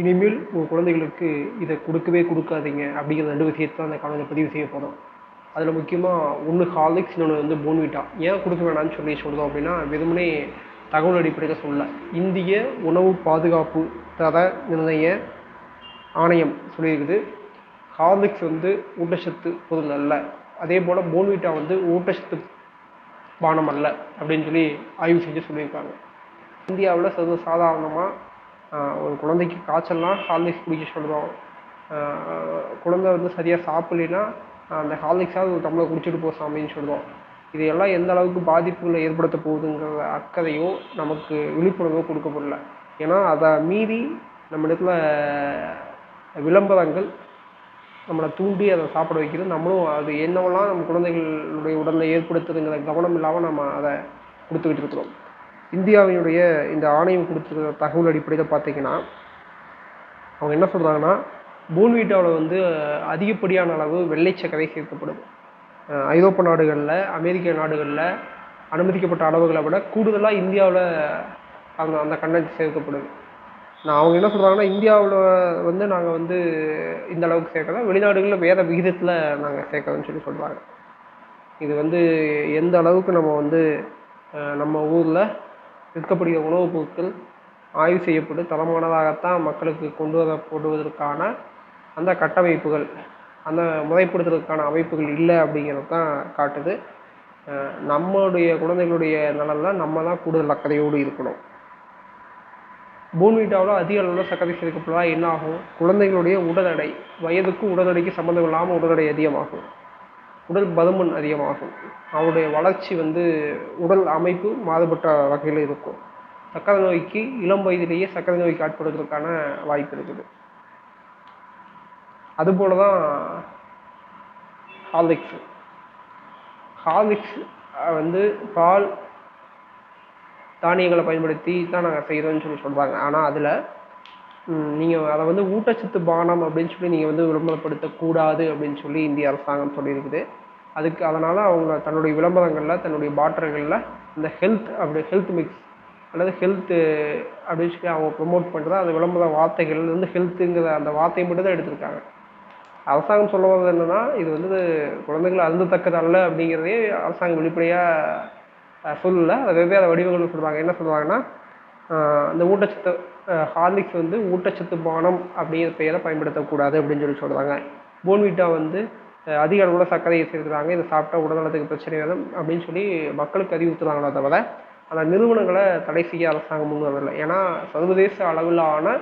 இனிமேல் உங்கள் குழந்தைகளுக்கு இதை கொடுக்கவே கொடுக்காதீங்க அப்படிங்கிற ரெண்டு விஷயத்தை தான் அந்த காணொலியில் பதிவு செய்ய போகிறோம் அதில் முக்கியமாக ஒன்று ஹார்லிக்ஸ் இன்னொன்று வந்து போன்விட்டா ஏன் கொடுக்க வேணாம்னு சொல்லி சொல்கிறோம் அப்படின்னா வெறுமனே தகவல் அடிப்படையில் சொல்ல இந்திய உணவு பாதுகாப்பு தர நிர்ணய ஆணையம் சொல்லியிருக்குது. ஹார்லிக்ஸ் வந்து ஊட்டச்சத்து பொருள் அல்ல. அதே போல் போன்விட்டா வந்து ஊட்டச்சத்து பானம் அல்ல அப்படின்னு சொல்லி ஆய்வு செஞ்சு சொல்லியிருக்காங்க. இந்தியாவில் சர்வ சாதாரணமாக ஒரு குழந்தைக்கு காய்ச்சல்னா ஹார்லிக்ஸ் குடிக்க சொல்கிறோம் குழந்தை வந்து சரியாக சாப்பிட்லைன்னா அந்த ஹார்லிக்ஸாவது ஒரு டம்ளர் குடிச்சிட்டு போ சாமின்னு சொல்கிறோம் இது எல்லாம் எந்த அளவுக்கு பாதிப்புகளை ஏற்படுத்த போகுதுங்கிற அக்கறையும் நமக்கு விழிப்புணர்வோ கொடுக்கப்படல. ஏன்னா அதை மீறி நம்ம இடத்துல விளம்பரங்கள் நம்மளை தூண்டி அதை சாப்பிட வைக்கிறது. நம்மளும் அது என்னவெல்லாம் நம்ம குழந்தைகளுடைய உடலில் ஏற்படுத்துதுங்கிற கவனம் இல்லாமல் நம்ம அதை கொடுத்துக்கிட்டு இருக்கிறோம். இந்தியாவினுடைய இந்த ஆணையம் கொடுத்துருக்கிற தகவல் அடிப்படையில் பார்த்தீங்கன்னா அவங்க என்ன சொல்கிறாங்கன்னா பூன்வீட்டாவில் வந்து அதிகப்படியான அளவு வெள்ளை சர்க்கரை சேர்க்கப்படும். ஐரோப்பா நாடுகளில் அமெரிக்க நாடுகளில் அனுமதிக்கப்பட்ட அளவுகளை விட கூடுதலாக இந்தியாவில் அந்த அந்த கண்டென்ட் சேர்க்கப்படுது நான் அவங்க என்ன சொல்கிறாங்கன்னா இந்தியாவில் வந்து நாங்கள் வந்து இந்த அளவுக்கு சேர்க்கல வெளிநாடுகளில் வேறு விகிதத்தில் நாங்கள் சேர்க்கறோன்னு சொல்லி சொல்கிறாங்க இது வந்து எந்த அளவுக்கு நம்ம வந்து நம்ம ஊரில் விற்கப்படுகிற உணவுப் பொருட்கள் ஆய்வு செய்யப்பட்டு தரமானதாகத்தான் மக்களுக்கு கொண்டு வரப்படுவதற்கான அந்த கட்டமைப்புகள் அந்த முறைப்படுத்துறதுக்கான அமைப்புகள் இல்லை அப்படிங்கிறது தான் காட்டுது நம்மளுடைய குழந்தைகளுடைய நலனில் நம்ம தான் கூடுதல் அக்கறையோடு இருக்கணும். பூன்வீட்டாவில் அதிக அளவில் சர்க்கரை சேர்க்கப்பட்டதால் என்ன ஆகும்? குழந்தைகளுடைய உடல் எடை வயதுக்கு உடல் எடைக்கு சம்மந்தம் இல்லாமல் உடல் எடை அதிகமாகும். உடல் பருமன் அதிகமாகும். அவருடைய வளர்ச்சி வந்து உடல் அமைப்பு மாறுபட்ட வகையில் இருக்கும். சர்க்கரை நோய்க்கு இளம் வயதிலேயே சர்க்கரை நோய்க்கு ஆட்படுவதற்கான வாய்ப்பு இருக்குது. அதுபோல தான் ஹார்லிக்ஸ். ஹார்லிக்ஸ் வந்து பால் தானியங்களை பயன்படுத்தி தான் நாங்கள் செய்கிறோம்னு சொல்லி சொல்கிறாங்க ஆனால் அதில் நீங்கள் அதை வந்து ஊட்டச்சத்து பானம் அப்படின்னு சொல்லி நீங்கள் வந்து விளம்பரப்படுத்தக்கூடாது அப்படின்னு சொல்லி இந்திய அரசாங்கம் சொல்லியிருக்குது. அதுக்கு அதனால் அவங்க தன்னுடைய விளம்பரங்களில் தன்னுடைய பாட்டில்களில் இந்த ஹெல்த் அப்படி ஹெல்த் மிக்ஸ் அல்லது ஹெல்த்து அப்படின்னு சொல்லி அவங்க ப்ரொமோட் பண்ணுறது அந்த விளம்பர வார்த்தைகள் வந்து ஹெல்த்துங்கிற அந்த வார்த்தையை மட்டும் தான் எடுத்திருக்காங்க. அரசாங்கம் சொல்ல வந்தது என்னென்னா இது வந்து குழந்தைகள் அருந்தத்தக்கது அல்ல அப்படிங்கிறதே அரசாங்கம் வெளிப்படையாக சொல்லலை. அதை வெவ்வேறு வடிவங்கள் சொல்கிறாங்க என்ன சொல்கிறாங்கன்னா இந்த ஊட்டச்சத்து ஹார்லிக்ஸ் வந்து ஊட்டச்சத்து பானம் அப்படிங்கிற பெயரை பயன்படுத்தக்கூடாது அப்படின்னு சொல்லி சொல்கிறாங்க போன்விட்டா வந்து அதிக அளவில் சர்க்கரையை சேர்த்துறாங்க இதை சாப்பிட்டா உடல்நலத்துக்கு பிரச்சனை வரும் அப்படின்னு சொல்லி மக்களுக்கு அறிவுறுத்துறாங்களோ தவிர அந்த நிறுவனங்களை தடை செய்ய அரசாங்கம் முன் வரல. ஏன்னா சர்வதேச அளவிலான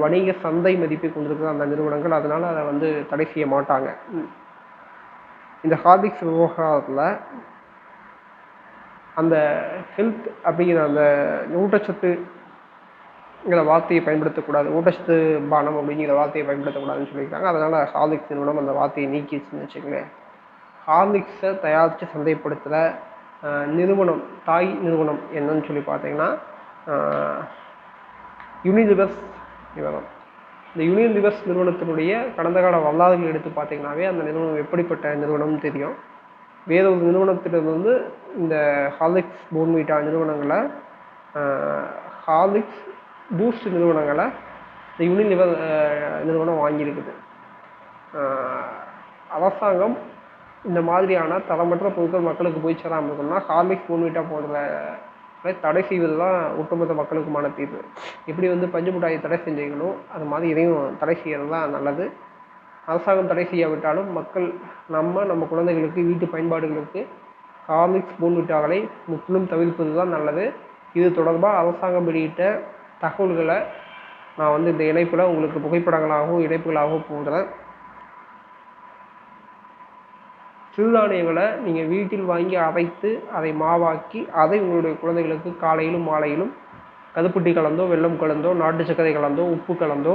வணிக சந்தை மதிப்பை கொண்டிருக்கிற அந்த நிறுவனங்கள் அதனால் அதை வந்து தடை செய்ய மாட்டாங்க. இந்த ஹார்லிக்ஸ் விவகாரத்தில் அந்த ஹெல்த் அப்படிங்கிற அந்த ஊட்டச்சத்து ஊட்டச்சத்துங்கிற வார்த்தையை பயன்படுத்தக்கூடாது. ஊட்டச்சத்து பானம் அப்படிங்கிற வார்த்தையை பயன்படுத்தக்கூடாதுன்னு சொல்லியிருக்காங்க. அதனால் ஹார்லிக்ஸ் நிறுவனம் அந்த வார்த்தையை நீக்கிச்சுன்னு வச்சுக்கோங்களேன். ஹார்லிக்ஸை தயாரித்து சந்தைப்படுத்துகிற நிறுவனம் தாய் நிறுவனம் என்னன்னு சொல்லி பார்த்தீங்கன்னா யூனிலிவர்ஸ் நிறுவனம். இந்த யூனிலிவர்ஸ் நிறுவனத்தினுடைய கடந்த கால வரலாறுகள் எடுத்து பார்த்தீங்கன்னாவே அந்த நிறுவனம் எப்படிப்பட்ட நிறுவனம்னு தெரியும். வேற ஒரு நிறுவனத்திலிருந்து இந்த ஹார்லிக்ஸ் போன்வீட்டா நிறுவனங்களை ஹார்லிக்ஸ் பூஸ்ட் நிறுவனங்களை இந்த யூனிலிவர் நிறுவனம் வாங்கியிருக்குது. அரசாங்கம் இந்த மாதிரியான தரமற்ற பொருட்கள் மக்களுக்கு போய் சேராமல் இருக்கணும்னா ஹார்லிக்ஸ் போன்விட்டா போன்ற தடை செய்வது தான் ஒட்டுமொத்த மக்களுக்குமான தீர்வு. எப்படி வந்து பஞ்சு மிட்டாயை தடை செஞ்சீங்களோ அது மாதிரி இதையும் தடை செய்கிறது தான் நல்லது. அரசாங்கம் தடை செய்யாவிட்டாலும் மக்கள் நம்ம நம்ம குழந்தைகளுக்கு வீட்டு பயன்பாடுகளுக்கு ஹார்லிக்ஸ் போன்விட்டாக்களை முற்றிலும் தவிர்ப்பது தான் நல்லது. இது தொடர்பாக அரசாங்கம் வெளியிட்ட தகவல்களை நான் வந்து இந்த இணைப்பில் உங்களுக்கு புகைப்படங்களாகவும் இணைப்புகளாகவும் போடுறேன். சிறுதானியங்களை நீங்கள் வீட்டில் வாங்கி அரைத்து அதை மாவாக்கி அதை உங்களுடைய குழந்தைகளுக்கு காலையிலும் மாலையிலும் கதுப்பட்டி கலந்தோ வெள்ளம் கலந்தோ நாட்டு சர்க்கரை கலந்தோ உப்பு கலந்தோ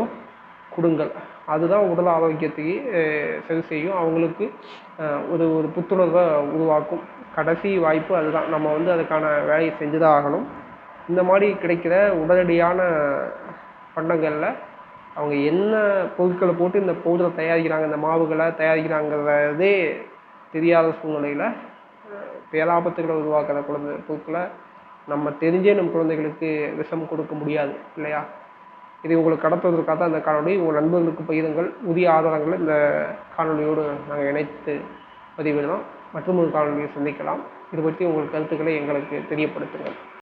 கொடுங்கள். அதுதான் உடல் ஆரோக்கியத்துக்கு சரி செய்யும். அவங்களுக்கு ஒரு ஒரு புத்துணர்வை உருவாக்கும். கடைசி வாய்ப்பு அதுதான். நம்ம வந்து அதுக்கான வேலையை செஞ்சு தான் ஆகணும். இந்த மாதிரி கிடைக்கிற உடனடியான பண்டங்களில் அவங்க என்ன பொருட்களை போட்டு இந்த பவுடரை தயாரிக்கிறாங்க இந்த மாவுகளை தயாரிக்கிறாங்கிறதே தெரியாத சூழ்நிலையில் பேராபத்துகளை உருவாக்குற குழந்தை பொருட்களை நம்ம தெரிஞ்சே நம் குழந்தைகளுக்கு விஷம் கொடுக்க முடியாது இல்லையா? இதை உங்களுக்கு கடத்துவதற்காக தான் இந்த காணொலி உங்கள் நண்பர்களுக்கு பகிருங்கள். உரிய ஆதாரங்களை இந்த காணொலியோடு நாங்கள் இணைத்து பதிவிடலாம் மற்றும் ஒரு காணொலியை சந்திக்கலாம். இது பற்றி உங்கள் கருத்துக்களை எங்களுக்கு தெரியப்படுத்துங்கள்.